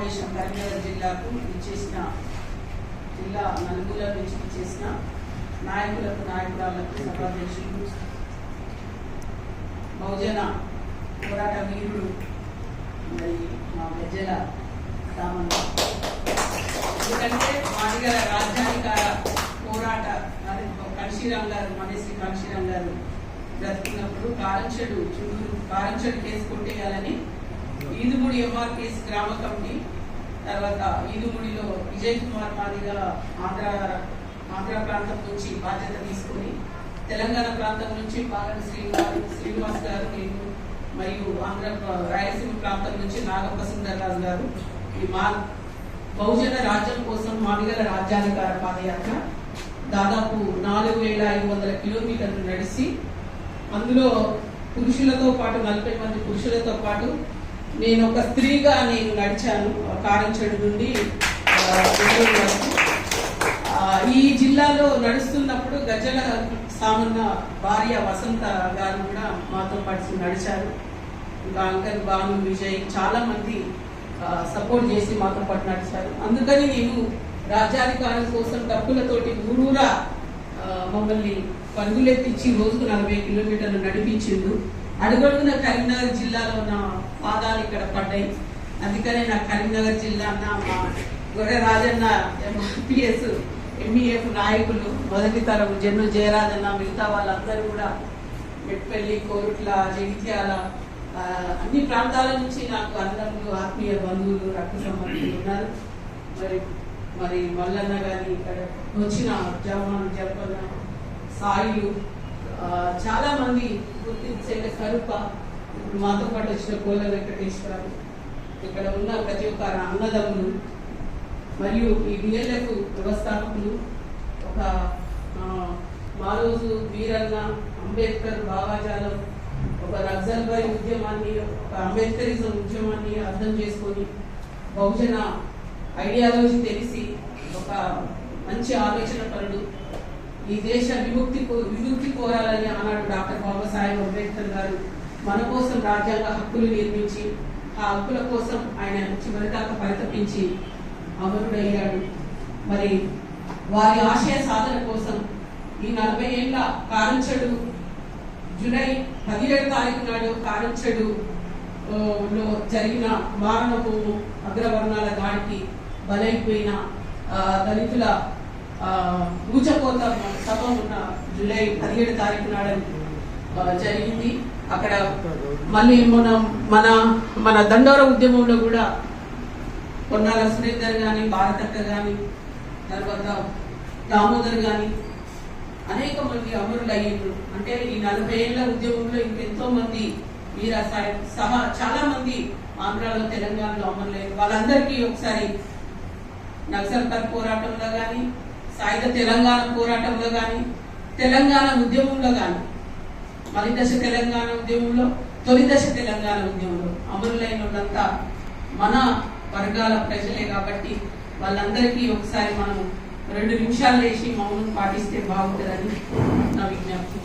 సమావేశం కరీంనగర్ జిల్లాకు ఇచ్చేసిన జిల్లా నలుగుల నుంచి ఇచ్చేసిన నాయకులకు నాయకురాలకు సభాధ్యక్షులు బహుజన పోరాట వీరుడు మరి మా ప్రజల రామన్న ఎందుకంటే మాదిగల రాజ్యాధికార పోరాట మరి కన్షీరామ్ గారు మనశ్రీ కన్షీరామ్ గారు బ్రతుకున్నప్పుడు కారంచెడు చూడు కారంచెడు కేసు కొట్టేయాలని ఈదుగుడి ఎంఆర్పిఎస్ గ్రామ కమిటీ తర్వాత ఈదుగుడిలో విజయ్ కుమార్ మాదిగా ఆంధ్ర ఆంధ్ర ప్రాంతం నుంచి బాధ్యత తీసుకొని తెలంగాణ ప్రాంతం నుంచి పాలన శ్రీనివాస్ శ్రీనివాస్ గారు నేను మరియు ఆంధ్ర రాయలసీమ ప్రాంతం నుంచి నాగప్ప సుందరరాజు గారు ఈ మా బహుజన రాజ్యం కోసం మాదిగల రాజ్యాధికార పాదయాత్ర దాదాపు నాలుగు వేల ఐదు వందల కిలోమీటర్లు నడిచి అందులో పురుషులతో పాటు నలభై మంది పురుషులతో పాటు నేను ఒక స్త్రీగా నేను నడిచాను కారంచెడు నుండి ఈ జిల్లాలో నడుస్తున్నప్పుడు గజల సామన్న భార్య వసంత గారు కూడా మాతో పాటు నడిచారు. ఇంకా అంకర్ భాను విజయ్ చాలా మంది సపోర్ట్ చేసి మాతో పాటు నడిచారు. అందుకని నేను రాజ్యాధికారం కోసం డబ్బులతోటి ఊరూరా మమ్మల్ని పరుగులెత్తించి రోజుకు నలభై కిలోమీటర్లు నడిపించిండు. అడుగడుగున కరీంనగర్ జిల్లాలో నా పాదాలు ఇక్కడ పడ్డాయి. అందుకనే నా కరీంనగర్ జిల్లా అన్న మా గొర్రె రాజన్న ఎంపీఎస్ ఎంఈఎఫ్ నాయకులు మొదటి తరం జన్ను జయరాజన్న మిగతా వాళ్ళందరూ కూడా మెట్పల్లి కోరుట్ల జగిత్యాల అన్ని ప్రాంతాల నుంచి నాకు అన్నలు ఆత్మీయ బంధువులు రక్త సంబంధులు ఉన్నారు. మరి మరి మల్లన్న గారి ఇక్కడ వచ్చిన జవాన్ జపన్న సాయిలు చాలా మంది గుర్తించే కరుప ఇప్పుడు మాతో పాటు వచ్చిన కోల వెంకటేశ్వరరావు. ఇక్కడ ఉన్న ప్రతి ఒక్క అన్నదమ్ములు మరియు ఈ డిఎల్ఎఫ్ వ్యవస్థాపకులు ఒక మారోజు వీరన్న అంబేద్కర్ భావాజాలం ఒక నక్సల్బాయ్ ఉద్యమాన్ని ఒక అంబేద్కరిజం ఉద్యమాన్ని అర్థం చేసుకొని బహుజన ఐడియాలజీ తెలిసి ఒక మంచి ఆలోచన పరుడు. ఈ దేశ విముక్తి కో- విముక్తి కోరాలని ఆనాడు డాక్టర్ బాబాసాహెబ్ అంబేద్కర్ గారు మన కోసం రాజ్యాంగ హక్కులు నిర్మించి ఆ హక్కుల కోసం ఆయన చివరిదాకా పరితపించి అమరుడయ్యాడు. మరి వారి ఆశయ సాధన కోసం ఈ నలభై ఏళ్ళ కారంచెడు జూలై పదిహేడు తారీఖు నాడు కారంచెడు లో జరిగిన మారణపు అగ్రవర్ణాల దాడికి బలైపోయిన దళితుల ఊచకోత సభ ఉన్న జూలై పదిహేడు తారీఖు నాడు జరిగింది. అక్కడ మళ్ళీ మనం మన మన దండోర ఉద్యమంలో కూడా కొన్నాళ్ళ సురేందర్ గాని భారతక్క గాని తర్వాత దామోదర్ గాని అనేక మంది అమరులు అయ్యారు అంటే ఈ నలభై ఏళ్ళ ఉద్యమంలో ఇంకెంతో మంది వీర సహా చాలా మంది ఆంధ్రాలో తెలంగాణలో అమరులయ్యారు వాళ్ళందరికీ ఒకసారి నక్సల్పర్ పోరాటంలో కానీ సాయుధ తెలంగాణ పోరాటంలో కానీ తెలంగాణ ఉద్యమంలో కానీ మలి దశ తెలంగాణ ఉద్యమంలో తొలి దశ తెలంగాణ ఉద్యమంలో అమరులైన వాళ్ళంతా మన వర్గాల ప్రజలే కాబట్టి వాళ్ళందరికీ ఒకసారి మనం రెండు నిమిషాలు వేసి మౌనం పాటిస్తే బాగుంటుందని నా విజ్ఞప్తి.